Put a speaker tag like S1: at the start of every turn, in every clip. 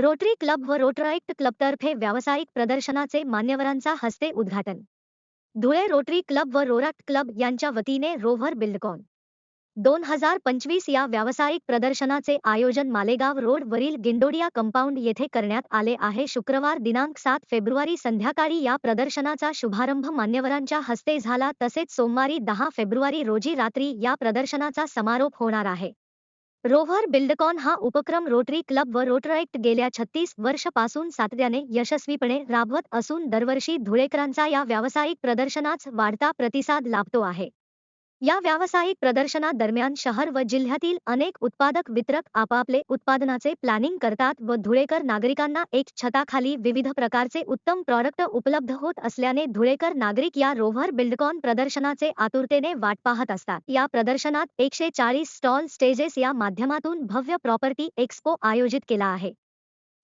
S1: Rotary club व रोटराईक्ट क्लबतर्फे व्यावसायिक प्रदर्शनाचे मान्यवरांचा हस्ते उद्घाटन. धुळे रोटरी क्लब व रोराक्ट क्लब यांच्या वतीने रोव्हर बिल्डकॉन. दोन हजार पंचवीस या व्यावसायिक प्रदर्शनाचे आयोजन मालेगाव रोडवरील गिंडोडिया कंपाऊंड येथे करण्यात आले आहे. शुक्रवार दिनांक सात फेब्रुवारी संध्याकाळी या प्रदर्शनाचा शुभारंभ मान्यवरांच्या हस्ते झाला. तसेच सोमवारी दहा फेब्रुवारी रोजी रात्री या प्रदर्शनाचा समारोप होणार आहे. रोव्हर बिल्डकॉन हा उपक्रम रोटरी क्लब व रोटराईट गेल्या छत्तीस वर्षपासून सातत्याने यशस्वीपणे राबवत असून दरवर्षी धुळेकरांचा या व्यावसायिक प्रदर्शनास वाढता प्रतिसाद लाभतो आहे. या व्यावसायिक प्रदर्शनादरम्यान शहर व जिल्ह्यातील अनेक उत्पादक वितरक आपापले उत्पादनाचे प्लॅनिंग करतात व धुळेकर नागरिकांना एक छताखाली विविध प्रकारचे उत्तम प्रॉडक्ट उपलब्ध होत असल्याने धुळेकर नागरिक या रोव्हर बिल्डकॉन प्रदर्शनाचे आतुरतेने वाट पाहत असतात. या प्रदर्शनात एकशे चाळीस स्टॉल स्टेजेस या माध्यमातून भव्य प्रॉपर्टी एक्स्पो आयोजित केला आहे.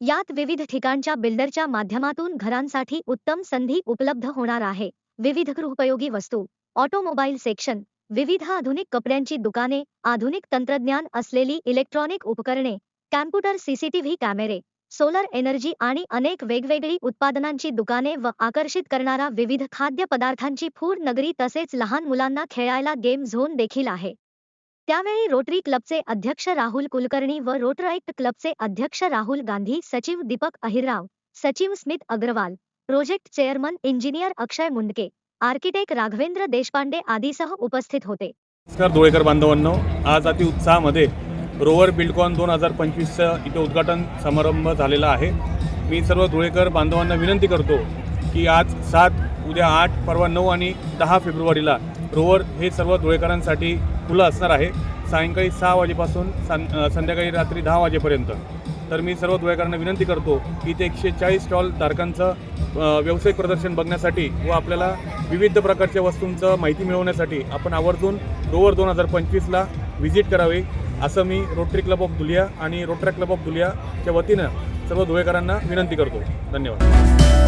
S1: यात विविध ठिकाणच्या बिल्डरच्या माध्यमातून घरांसाठी उत्तम संधी उपलब्ध होणार आहे. विविध गृहोपयोगी वस्तू ऑटोमोबाईल सेक्शन विविध आधुनिक कपड्यांची दुकाने आधुनिक तंत्रज्ञान असलेली इलेक्ट्रॉनिक उपकरणे कॅम्प्युटर सीसीटीव्ही कॅमेरे सोलर एनर्जी आणि अनेक वेगवेगळी उत्पादनांची दुकाने व आकर्षित करणारा विविध खाद्यपदार्थांची फूड नगरी तसेच लहान मुलांना खेळायला गेम झोन देखील आहे. त्यावेळी रोटरी क्लबचे अध्यक्ष राहुल कुलकर्णी व रोटराईट क्लबचे अध्यक्ष राहुल गांधी सचिव दीपक अहिरराव सचिव Smit Agarwal project chairman engineer Akshay Mundke architect Raghavendra Deshpande आदीसह उपस्थित होते.
S2: नमस्कार धुळेकर बांधवांनो आज अति उत्साहामध्ये रोवर बिल्डकॉन दोन हजार पंचवीसचं इथे उद्घाटन समारंभ झालेला आहे. मी सर्व धुळेकर बांधवांना विनंती करतो की आज सात उद्या आठ परवा नऊ आणि दहा फेब्रुवारीला रोवर हे सर्व धुळेकरांसाठी खुलं असणार आहे. सायंकाळी सहा वाजेपासून सं संध्याकाळी रात्री दहा वाजेपर्यंत. तर मी सर्व धुळेकरांना विनंती करतो की ते एकशे चाळीस स्टॉल धारकांचं व्यावसायिक प्रदर्शन बघण्यासाठी व आपल्याला विविध प्रकारच्या वस्तूंचं माहिती मिळवण्यासाठी आपण आवर्जून रोवर दोन हजार पंचवीसला व्हिजिट करावे असं मी रोटरी क्लब ऑफ दुलिया आणि रोटरी क्लब ऑफ दुलियाच्या वतीनं सर्व धुळेकरांना विनंती करतो. धन्यवाद.